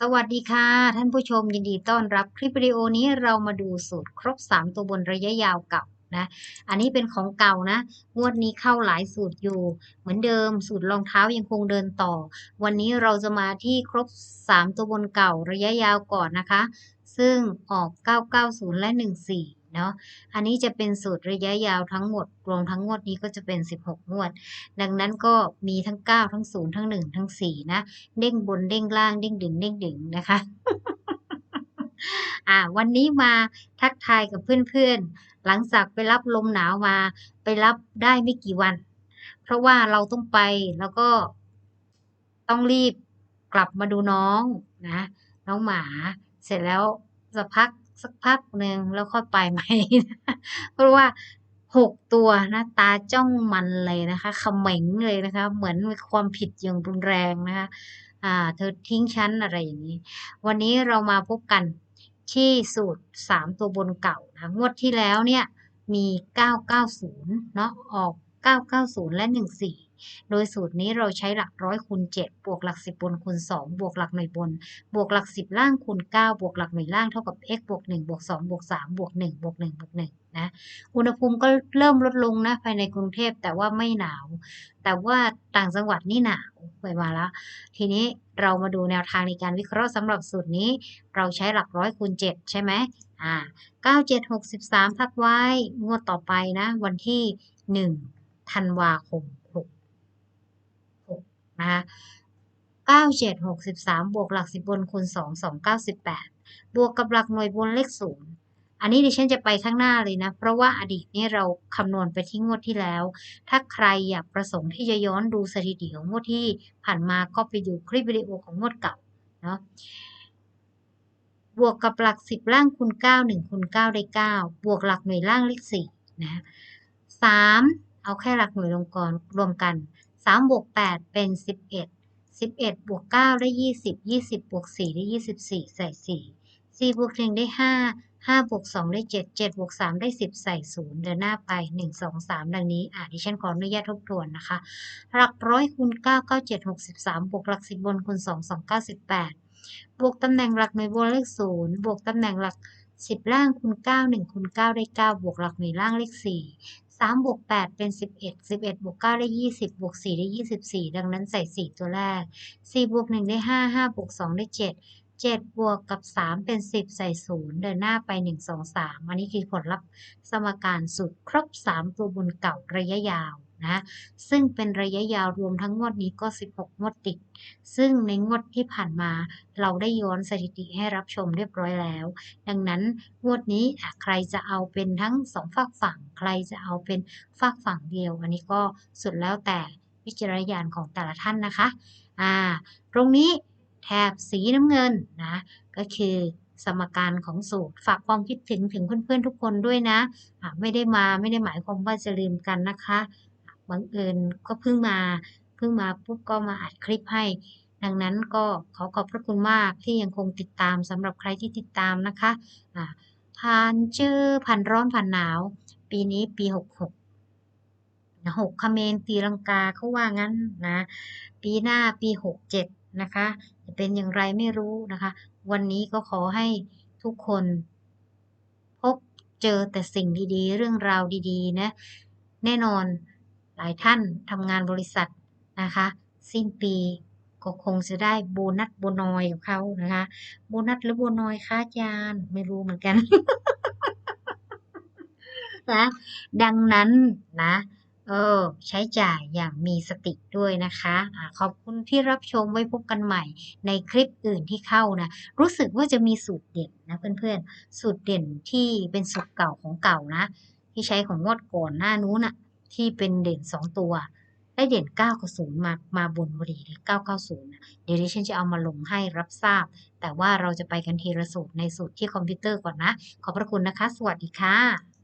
สวัสดีค่ะ ท่านผู้ชมยินดีต้อนรับคลิปวิดีโอนี้เรามาดูสูตรครบ 3 ตัวบนระยะยาวเก่านะอันนี้เป็นของเก่านะงวดนี้เข้าหลายสูตรอยู่ เหมือนเดิมสูตรรองเท้ายังคงเดินต่อ วันนี้เราจะมาที่ครบ 3 ตัวบนเก่าระยะยาวก่อนนะคะ ซึ่งออก 990 และ 14เนาะ อันนี้จะเป็นสูตรระยะยาวทั้งหมด รวมทั้งงวดนี้ก็จะเป็น 16 งวด ดังนั้นก็มีทั้ง 9 ทั้ง 0 ทั้ง 1 ทั้ง 4 นะ เด้งบนเด้งล่างเด้งดึงเด้งดึงนะคะอ่าวันนี้มาทักทายกับเพื่อนๆ หลังจากไปรับลมหนาวมาไปรับได้ไม่กี่วัน เพราะว่าเราต้องไปแล้วก็ต้องรีบกลับมาดูน้องนะ น้องหมา เสร็จแล้วสักพัก สักพักหนึ่งแล้วค่อยไปใหม่เพราะว่าหกตัวนะตาจ้องมันเลยนะคะเขม็งเลยนะคะ เหมือนมีความผิดอย่างรุนแรงนะคะ อ่า เธอทิ้งฉันอะไรอย่างนี้ วันนี้เรามาพบกันที่สูตร3ตัวบนเก่านะงวดที่แล้วเนี่ยมี 990 เนาะออก 990 และ 14 โดยสูตรนี้เราใช้หลักร้อยคูณ7บวกหลัก10บนคูณ2บวกหลักหน่วยบน บวกหลัก 10 ล่างคูณ9บวกหลักหน่วยล่างเท่ากับ x บวก1บวก2บวก3บวก1บวก1บวก1นะอุณหภูมิก็เริ่มลดลงนะภายในกรุงเทพแต่ว่าไม่หนาว แต่ว่าต่างจังหวัดนี่หนาวไปมาแล้ว ทีนี้เรามาดูแนวทางในการวิเคราะห์สำหรับสูตรนี้ เราใช้หลักร้อยคูณ7ใช่ไหมอ่า97 63 ทักไว้ งวดต่อไปนะ วันที่ 1 ธันวาคม6 6 นะคะ97 63บวกหลัก10บนคูณ2 2 98บวกกับหลักหน่วยบนเลข0อันนี้ดิฉันจะไปข้างหน้าเลยนะ เพราะว่าอดีตนี้เราคำนวณไปที่งวดที่แล้ว ถ้าใครอยากประสงค์ที่จะย้อนดูสถิติของงวดที่ผ่านมาก็ไปดูคลิปวิดีโอของงวดเก่าเนาะบวกกับหลัก10ล่างคูณ9 1คูณ9ได้9บวกหลักหน่วยล่างเลข4นะ3เอาแค่หลักหน่วยลงก่อนรวมกัน 3บวก8เป็น 11 11บวก9ได้ 20 20บวก4ได้ 24 ใส่ 4 4บวก1ได้ 5 5บวก2ได้ 7 7บวก3ได้ 10 ใส่ 0 เดินหน้าไป 1 2 3 ดังนี้ อะดิฉันขออนุญาตทบทวนนะคะ หลักร้อยคูณ9 97 63 บวกหลัก10บนคูณ 2 2 98บวกตำแหน่งหลักหน่วยบนเลข 0 บวกตำแหน่งหลัก 10 ล่างคูณ 9 1คูณ9ได้ 9 บวกหลักหน่วยล่างเลข 4 3บวก8เป็น11 11บวก9ได้20บวก4ได้24ดังนั้นใส่4ตัวแรก4บวก1ได้5 5บวก2ได้7 7บวกกับ3เป็น10ใส่0เดินหน้าไป1 2 3อันนี้คือผลลัพธ์สมการสูตรครบ3ตัวบนเก่าระยะยาว นะซึ่งเป็นระยะยาวรวมทั้งงวดนี้ก็ 16 งวดติด ซึ่งในงวดที่ผ่านมาเราได้ย้อนสถิติให้รับชมเรียบร้อยแล้ว ดังนั้นงวดนี้ใครจะเอาเป็นทั้งสองฝากฝั่ง ใครจะเอาเป็นฝากฝั่งเดียว อันนี้ก็สุดแล้วแต่วิจารณญาณของแต่ละท่านนะคะอ่าตรงนี้แถบสีน้ำเงินนะก็คือสมการของสูตรฝากความคิดถึงถึงเพื่อนๆทุกคนด้วยนะะไม่ได้มาไม่ได้หมายความว่าจะลืมกันนะคะ บังเอิญก็เพิ่งมาเพิ่งมาปุ๊บก็มาอัดคลิปให้ ดังนั้นก็ขอขอบพระคุณมากที่ยังคงติดตามสำหรับใครที่ติดตามนะคะผ่านเจอผ่านร้อนผ่านหนาว ปีนี้ปี 66นะหกคเมนตีลังกาเขาว่างั้นนะ ปีหน้าปี67นะคะจะเป็นอย่างไรไม่รู้นะคะ วันนี้ก็ขอให้ทุกคน พบเจอแต่สิ่งดีๆ เรื่องราวดีๆ นะ แน่นอน หลายท่านทำงานบริษัทนะคะ สิ้นปีก็คงจะได้โบนัสโบนอยกับเขานะคะ โบนัสหรือโบนอยคะอาจารย์ไม่รู้เหมือนกันนะดังนั้นนะเออใช้จ่ายอย่างมีสติด้วยนะคะอะขอบคุณที่รับชมไว้พบกันใหม่ ในคลิปอื่นที่เข้านะรู้สึกว่าจะมีสูตรเด่นนะเพื่อนๆ สูตรเด่นที่เป็นสูตรเก่าของเก่านะ ที่ใช้ของงวดก่อนหน้านู้นน่ะ ที่เป็นเด่นสองตัว ได้เด่น 9 กับ 0 มามาบนพอดีเลย990นะเดี๋ยวดิฉันจะเอามาลงให้รับทราบ แต่ว่าเราจะไปกันทีละสูตรในสูตรที่คอมพิวเตอร์ก่อนนะ ขอบพระคุณนะคะ สวัสดีค่ะ